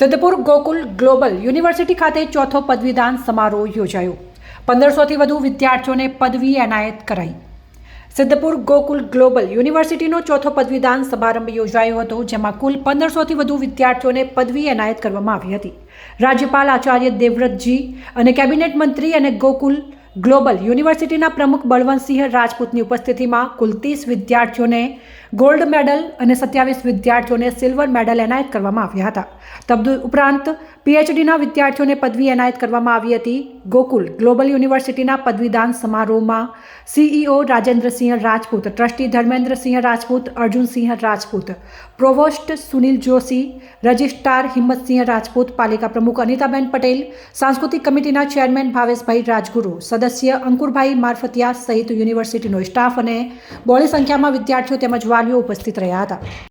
Siddhpur Gokul global university ખાતે ચોથો પદવીદાન સમારોહ યોજાયો. પંદરસોથી વધુ વિદ્યાર્થીઓને પદવી એનાયત કરાઈ. સિદ્ધપુર ગોકુલ ગ્લોબલ યુનિવર્સિટીનો ચોથો પદવીદાન સમારંભ યોજાયો હતો, જેમાં કુલ પંદરસોથી વધુ વિદ્યાર્થીઓને પદવી એનાયત કરવામાં આવી હતી. રાજ્યપાલ આચાર્ય દેવવ્રતજી અને કેબિનેટ મંત્રી અને ગોકુલ ગ્લોબલ યુનિવર્સિટીના પ્રમુખ બળવંતસિંહ રાજપૂતની ઉપસ્થિતિમાં કુલ ત્રીસ વિદ્યાર્થીઓને ગોલ્ડ મેડલ અને સત્યાવીસ વિદ્યાર્થીઓને સિલ્વર મેડલ એનાયત કરવામાં આવ્યા હતા. તદ ઉપરાંત પીએચડીના વિદ્યાર્થીઓને પદવી એનાયત કરવામાં આવી હતી. ગોકુલ ગ્લોબલ યુનિવર્સિટીના પદવીદાન સમારોહમાં CEO Rajendrasinh Rajput, trustee Dharmendrasinh Rajput, Arjunsinh Rajput, provost Sunil Joshi, registrar Himmatsinh Rajput, પાલિકા પ્રમુખ અનિતાબેન પટેલ, સાંસ્કૃતિક કમિટીના ચેરમેન ભાવેશભાઈ રાજગુરુ, સદસ્ય અંકુરભાઈ મારફતિયા સહિત યુનિવર્સિટીનો સ્ટાફ અને બહોળી સંખ્યામાં વિદ્યાર્થીઓ તેમજ વાલીઓ ઉપસ્થિત રહ્યા હતા